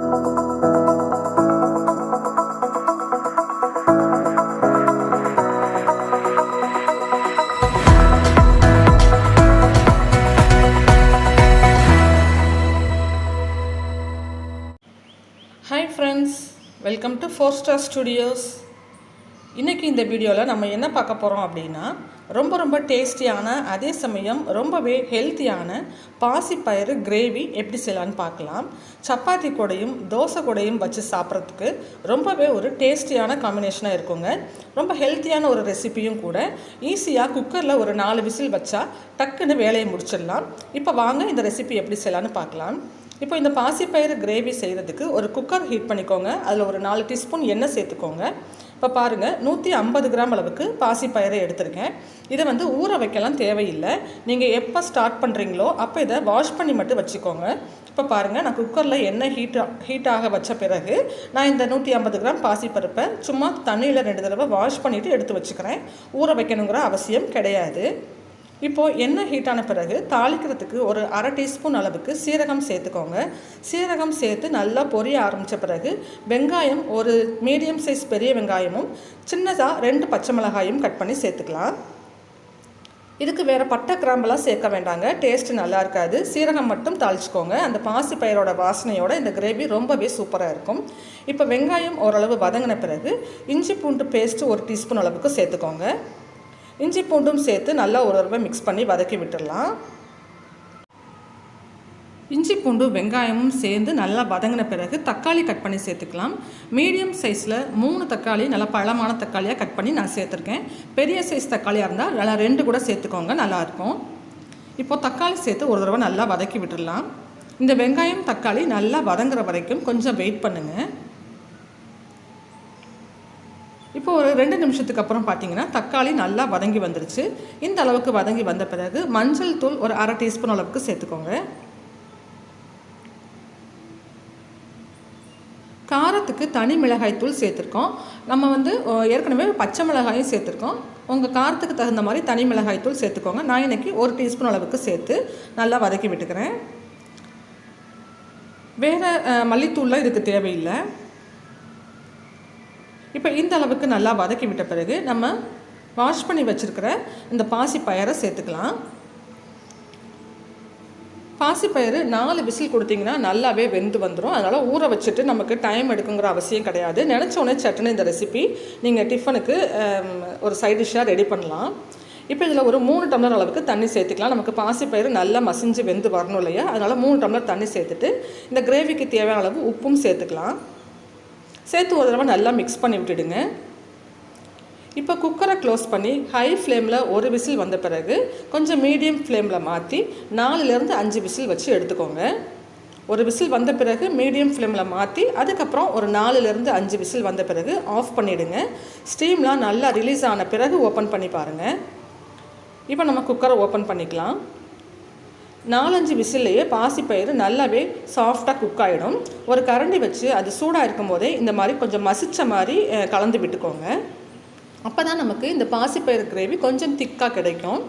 Hi friends welcome to four star studios இன்றைக்கி இந்த வீடியோவில் நம்ம என்ன பார்க்க போகிறோம் அப்படின்னா ரொம்ப ரொம்ப டேஸ்டியான அதே சமயம் ரொம்பவே ஹெல்த்தியான பாசிப்பயிறு கிரேவி எப்படி செய்யலான்னு பார்க்கலாம். சப்பாத்தி கூடையும் தோசை கூடையும் வச்சு சாப்பிட்றதுக்கு ரொம்பவே ஒரு டேஸ்டியான காம்பினேஷனாக இருக்குங்க. ரொம்ப ஹெல்த்தியான ஒரு ரெசிபியும் கூட. ஈஸியாக குக்கரில் ஒரு நாலு விசில் வச்சா டக்குன்னு வேலையை முடிச்சிடலாம். இப்போ வாங்க இந்த ரெசிபி எப்படி செய்யலான்னு பார்க்கலாம். இப்போ இந்த பாசிப்பயிறு கிரேவி செய்கிறதுக்கு ஒரு குக்கர் ஹீட் பண்ணிக்கோங்க. அதில் ஒரு நாலு டீஸ்பூன் எண்ணெய் சேர்த்துக்கோங்க. இப்போ பாருங்கள் நூற்றி ஐம்பது கிராம் அளவுக்கு பாசிப்பயிரை எடுத்திருக்கேன். இதை வந்து ஊற வைக்கலாம் தேவையில்லை. நீங்கள் எப்போ ஸ்டார்ட் பண்ணுறீங்களோ அப்போ இதை வாஷ் பண்ணி மட்டும் வச்சுக்கோங்க. இப்போ பாருங்கள் நான் குக்கரில் எண்ணெய் ஹீட் ஹீட் ஆக வச்ச பிறகு நான் இந்த நூற்றி ஐம்பது கிராம் பாசிப்பருப்பை சும்மா தண்ணியில் ரெண்டு தடவை வாஷ் பண்ணிவிட்டு எடுத்து வச்சுக்கிறேன். ஊற வைக்கணுங்கிற அவசியம் கிடையாது. இப்போது எண்ணெய் ஹீட்டான பிறகு தாளிக்கிறதுக்கு ஒரு அரை டீஸ்பூன் அளவுக்கு சீரகம் சேர்த்துக்கோங்க. சீரகம் சேர்த்து நல்லா பொரிய ஆரம்பித்த பிறகு வெங்காயம் ஒரு மீடியம் சைஸ் பெரிய வெங்காயமும் சின்னதாக ரெண்டு பச்சை மிளகாயும் கட் பண்ணி சேர்த்துக்கலாம். இதுக்கு வேறு பட்டை கிராம்பெல்லாம் சேர்க்க வேண்டாங்க. டேஸ்ட்டு நல்லா இருக்காது. சீரகம் மட்டும் தாளிச்சிக்கோங்க. அந்த பாசி பயிரோட வாசனையோட இந்த கிரேவி ரொம்பவே சூப்பராக இருக்கும். இப்போ வெங்காயம் ஓரளவு வதங்கின பிறகு இஞ்சி பூண்டு பேஸ்ட்டு ஒரு டீஸ்பூன் அளவுக்கு சேர்த்துக்கோங்க. இஞ்சி பூண்டும் சேர்த்து நல்லா ஒரு தடவை மிக்ஸ் பண்ணி வதக்கி விட்டுடலாம். இஞ்சி பூண்டு வெங்காயமும் சேர்ந்து நல்லா வதங்கின பிறகு தக்காளி கட் பண்ணி சேர்த்துக்கலாம். மீடியம் சைஸில் மூணு தக்காளி நல்லா பழமான தக்காளியாக கட் பண்ணி நான் சேர்த்துருக்கேன். பெரிய சைஸ் தக்காளியாக இருந்தால் நல்லா ரெண்டு கூட சேர்த்துக்கோங்க நல்லாயிருக்கும் இப்போது தக்காளி சேர்த்து ஒரு தடவை நல்லா வதக்கி விட்டுடலாம். இந்த வெங்காயம் தக்காளி நல்லா வதங்குற வரைக்கும் கொஞ்சம் வெயிட் பண்ணுங்கள் இப்போ ஒரு ரெண்டு நிமிஷத்துக்கு அப்புறம் பார்த்தீங்கன்னா தக்காளி நல்லா வதங்கி வந்துருச்சு. இந்த அளவுக்கு வதங்கி வந்த பிறகு மஞ்சள் தூள் ஒரு அரை டீஸ்பூன் அளவுக்கு சேர்த்துக்கோங்க. காரத்துக்கு தனி மிளகாய் தூள் சேர்த்துருக்கோம். நம்ம வந்து ஏற்கனவே பச்சை மிளகாயும் சேர்த்துருக்கோம். உங்கள் காரத்துக்கு தகுந்த மாதிரி தனி மிளகாய் தூள் சேர்த்துக்கோங்க. நான் இன்றைக்கி ஒரு டீஸ்பூன் அளவுக்கு சேர்த்து நல்லா வதக்கி விட்டுக்கிறேன். வேறு மல்லித்தூள்லாம் இதுக்கு தேவையில்லை. இப்போ இந்த அளவுக்கு நல்லா வதக்கி விட்ட பிறகு நம்ம வாஷ் பண்ணி வச்சுருக்கிற இந்த பாசி பயரை சேர்த்துக்கலாம். பாசிப்பயிறு நாலு விசில் கொடுத்தீங்கன்னா நல்லாவே வெந்து வந்துடும் அதனால் ஊற வச்சுட்டு நமக்கு டைம் எடுக்குங்கிற அவசியம் கிடையாது. நினச்ச உடனே சட்டுன்னு இந்த ரெசிபி நீங்கள் டிஃபனுக்கு ஒரு சைட் டிஷ்ஷாக ரெடி பண்ணலாம். இப்போ இதில் ஒரு மூணு டம்ளர் அளவுக்கு தண்ணி சேர்த்துக்கலாம். நமக்கு பாசிப்பயிறு நல்லா மசிஞ்சு வெந்து வரணும் இல்லையா? அதனால் மூணு டம்ளர் தண்ணி சேர்த்துட்டு இந்த கிரேவிக்கு தேவையான அளவு உப்பும் சேர்த்துக்கலாம். சேர்த்து ஒரு தடவை நல்லா மிக்ஸ் பண்ணி விட்டுடுங்க. இப்போ குக்கரை க்ளோஸ் பண்ணி ஹை ஃப்ளேமில் ஒரு விசில் வந்த பிறகு கொஞ்சம் மீடியம் ஃப்ளேமில் மாற்றி நாலுலேருந்து அஞ்சு விசில் வச்சு எடுத்துக்கோங்க. ஒரு விசில் வந்த பிறகு மீடியம் ஃப்ளேமில் மாற்றி அதுக்கப்புறம் ஒரு நாலுலேருந்து அஞ்சு விசில் வந்த பிறகு ஆஃப் பண்ணிவிடுங்க ஸ்டீம்லாம் நல்லா ரிலீஸ் ஆன பிறகு ஓப்பன் பண்ணி பாருங்கள் இப்போ நம்ம குக்கரை ஓப்பன் பண்ணிக்கலாம். நாலஞ்சு விசில்லையே பாசிப்பயிறு நல்லாவே சாஃப்டாக குக் ஆகிடும் ஒரு கரண்டி வச்சு அது சூடாக இருக்கும் போதே இந்த மாதிரி கொஞ்சம் மசித்த மாதிரி கலந்து விட்டுக்கோங்க. அப்போ தான் நமக்கு இந்த பாசிப்பயிறு கிரேவி கொஞ்சம் திக்காக கிடைக்கும்.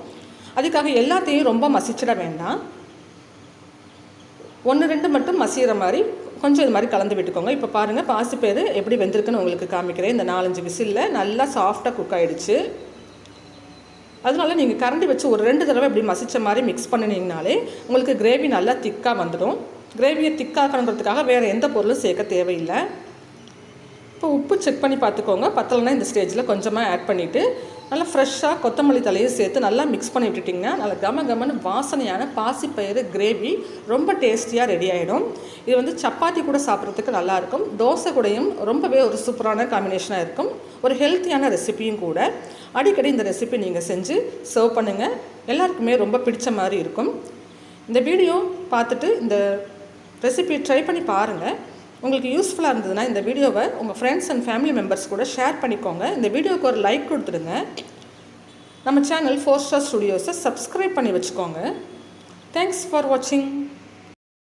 அதுக்காக எல்லாத்தையும் ரொம்ப மசிச்சிட வேண்டாம். ஒன்று ரெண்டு மட்டும் மசிகிற மாதிரி கொஞ்சம் இது மாதிரி கலந்து விட்டுக்கோங்க. இப்போ பாருங்கள் பாசிப்பயிறு எப்படி வெந்திருக்குன்னு உங்களுக்கு காமிக்கிறேன். இந்த நாலஞ்சு விசிலில் நல்லா சாஃப்டாக குக் ஆகிடுச்சு அதனால நீங்கள் கரண்டி வச்சு ஒரு ரெண்டு தடவை இப்படி மசித்த மாதிரி மிக்ஸ் பண்ணினீங்கனாலே உங்களுக்கு கிரேவி நல்லா திக்காக வந்துடும். கிரேவியை திக்காக்கணுன்றதுக்காக வேறு எந்த பொருளும் சேர்க்க தேவையில்லை. இப்போ உப்பு செக் பண்ணி பார்த்துக்கோங்க. பத்தலைன்னா இந்த ஸ்டேஜில் கொஞ்சமாக ஆட் பண்ணிவிட்டு நல்லா ஃப்ரெஷ்ஷாக கொத்தமல்லி தலையும் சேர்த்து நல்லா மிக்ஸ் பண்ணி விட்டுட்டிங்கன்னா நல்லா கம கமன்னு வாசனையான பாசிப்பயிறு கிரேவி ரொம்ப டேஸ்டியாக ரெடி ஆகிடும் இது வந்து சப்பாத்தி கூட சாப்பிட்றதுக்கு நல்லாயிருக்கும் தோசை கூடையும் ரொம்பவே ஒரு சூப்பரான காம்பினேஷனாக இருக்கும். ஒரு ஹெல்த்தியான ரெசிப்பியும் கூட. அடிக்கடி இந்த ரெசிபி நீங்கள் செஞ்சு சர்வ் பண்ணுங்கள் எல்லாருக்குமே ரொம்ப பிடிச்ச மாதிரி இருக்கும். இந்த வீடியோ பார்த்துட்டு இந்த ரெசிபி ட்ரை பண்ணி பாருங்கள் உங்களுக்கு யூஸ்ஃபுல்லாக இருந்ததுன்னா இந்த வீடியோவை உங்கள் ஃப்ரெண்ட்ஸ் அண்ட் ஃபேமிலி மெம்பர்ஸ் கூட ஷேர் பண்ணிக்கோங்க. இந்த வீடியோவுக்கு ஒரு லைக் கொடுத்துடுங்க. நம்ம சேனல் ஃபோர் ஸ்டார் ஸ்டுடியோஸை சப்ஸ்கிரைப் பண்ணி வச்சுக்கோங்க. தேங்க்ஸ் ஃபார் வாட்சிங்